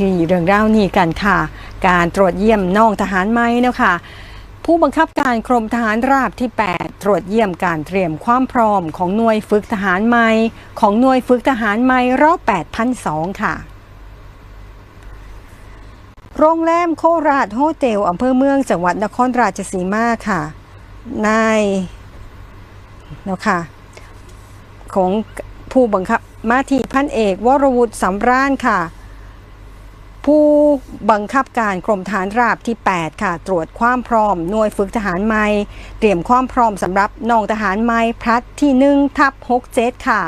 ที่เรื่องราวนี้กันค่ะ การตรวจเยี่ยมน้องทหารไหมเนะคะผู้บังคับการกรมทหารราบที่ 8 ตรวจเยี่ยมการเตรียมความพร้อมของหน่วยฝึกทหารใหม่ของหน่วยฝึกทหารใหม่รอบ8,002ค่ะ โรงแรมโคราชโฮเทลอำเภอเมืองจังหวัดนครราชสีมาค่ะนายเนาะค่ะของผู้บังคับมาทีพันเอก วรวุฒิสำราญค่ะ ผู้บังคับการกรมฐานราบที่ 8 ค่ะ ตรวจความพร้อมหน่วยฝึกทหารใหม่ เตรียมความพร้อมสำหรับน้องทหารใหม่พลัดที่1ทับ67 ค่ะ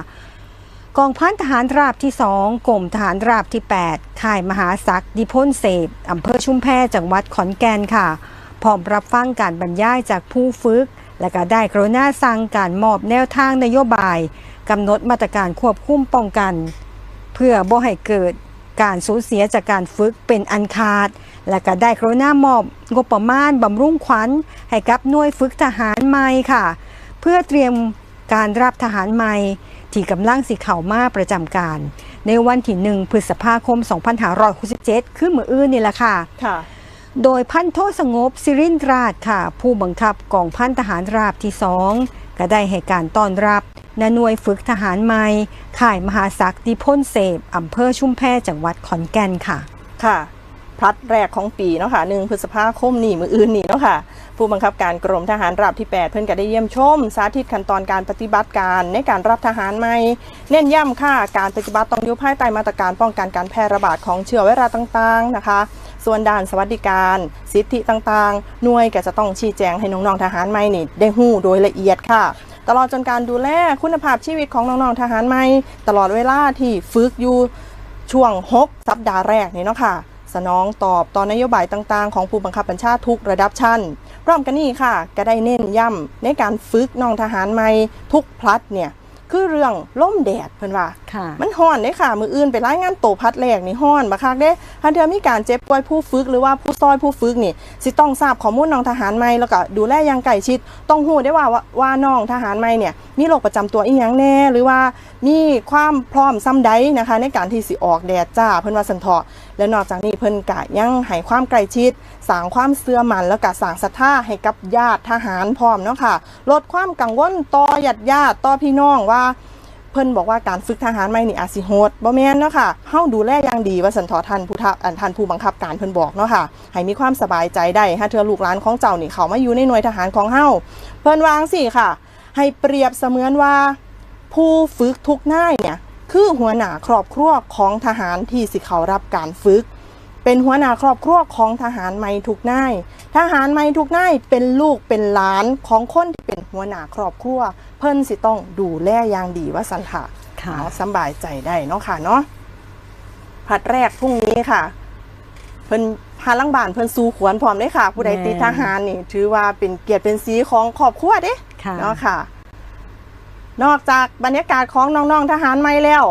กองพันทหารราบที่ 2กรมทหารราบที่ 8 ค่ายมหาศักดิพลเสพอำเภอชุมแพจังหวัดขอนแก่นค่ะ พร้อมรับฟังการบรรยายจากผู้ฝึก และก็ได้กรุณาสั่งการมอบแนวทางนโยบายกำหนดมาตรการควบคุมป้องกัน เพื่อบ่ให้เกิด การสูญเสียจากการฝึกเป็นอันขาด และก็ได้กรุณามอบงบประมาณบำรุงขวัญให้กับหน่วยฝึกทหารใหม่ค่ะ เพื่อเตรียมการรับทหารใหม่ ที่กำลังสิเข้ามาประจำการ ในวันที่1พฤษภาคม 2567ขึ้นมืออื่นนี่แหละค่ะค่ะ โดยพันโทสงบสิรินทราชค่ะ ผู้บังคับกองพันทหารราบที่สองก็ได้ให้การต้อนรับ ณหน่วยฝึกทหารใหม่ค่ายมหาศักดิพลเสพอำเภอชุมแพจังหวัดขอนแก่นค่ะ ค่ะพลัดแรกของปีเนาะค่ะหนึ่งพฤษภาคมนี่มืออื่นนี่เนาะค่ะ ผู้บังคับการกรมทหารราบที่ 8 เพิ่อนก็ได้เยี่ยมชม สาธิตขั้นตอนการปฏิบัติการในการรับทหารใหม่ เน้นย้ำค่ะ การปฏิบัติต้องอยู่ภายใต้มาตรการป้องกันการแพร่ระบาดของเชื้อไวรัสต่างๆนะคะ ส่วนด้านสวัสดิการ สิทธิต่างๆ หน่วยก็จะต้องชี้แจงให้น้องๆทหารใหม่นี่ได้หู้โดยละเอียดค่ะ ตลอดจนการดูแลคุณภาพชีวิตของน้องๆทหารใหม่ตลอดเวลาที่ฝึกอยู่ช่วง 6 สัปดาห์แรกนี่เนาะค่ะสนองตอบต่อนโยบายต่างๆ ของผู้บังคับบัญชาทุกระดับชั้นพร้อมกันนี้ค่ะ ก็ได้เน้นย้ำในการฝึกน้องทหารใหม่ทุกพลัดเนี่ย คือเรื่องล่มแดดเพิ่นว่าค่ะมันฮ้อนเด้ค่ะ มืออื่นไปรายงานโตพัดแรกนี่ฮ้อนบักคักเด้ถ้าเธอมีการเจ็บป่วยผู้ฝึกหรือว่าผู้ซอยผู้ฝึกนี่สิต้องทราบข้อมูลน้องทหารใหม่แล้วก็ดูแลอย่างใกล้ชิด ต้องรู้ได้ว่าว่าว่าน้องทหารใหม่เนี่ยมีโรคประจำตัวอีหยังแน่หรือว่ามีความพร้อมซ้ำใดนะคะ ในการที่สิออกแดดจ้าเพิ่นว่าสันเถาะแล้วนอกจากนี้เพิ่นกะยังให้ความใกล้ชิดสร้างความเสื่อมันแล้วก็สร้างศรัทธาให้กับญาติทหารพร้อมเนาะค่ะลดความกังวลต่อญาติญาติต่อพี่น้องว่าเพิ่นบอกว่าการฝึกทหารใหม่นี่อาจสิโหดบ่แม่นเนาะค่ะเฮาดูแลอย่างดีว่าสันทอท่านผู้ทัอันท่านผู้บังคับการเพิ่นบอกเนาะค่ะให้มีความสบายใจได้ถ้าเธอลูกหลานของเจ้านี่เขามาอยู่ในหน่วยทหารของเฮาเพิ่นวาจั่งสิค่ะ ให้เปรียบเสมือนว่า ผู้ฝึกทุกนายเนี่ยคือหัวหน้าครอบครัวของทหารที่สิเขารับการฝึก เป็นหัวหน้าครอบครัวของทหารใหม่ทุกนาย ทหารใหม่ทุกนายเป็นลูกเป็นหลานของคนที่เป็นหัวหน้าครอบครัว เพิ่นสิต้องดูแลอย่างดีว่าสันค่ะค่ะเอาสำบายใจได้เนาะค่ะเนาะผัดแรกพรุ่งนี้ค่ะ เพิ่นพาลังบานเพิ่นสู้ขวนพร้อมเลยค่ะ ผู้ใดแม่ติดทหารนี่ ถือว่าเป็นเกียรติเป็นสีของครอบครัวเด้ค่ะเนาะค่ะ นอกจากบรรยากาศของน้องๆทหารใหม่แล้ว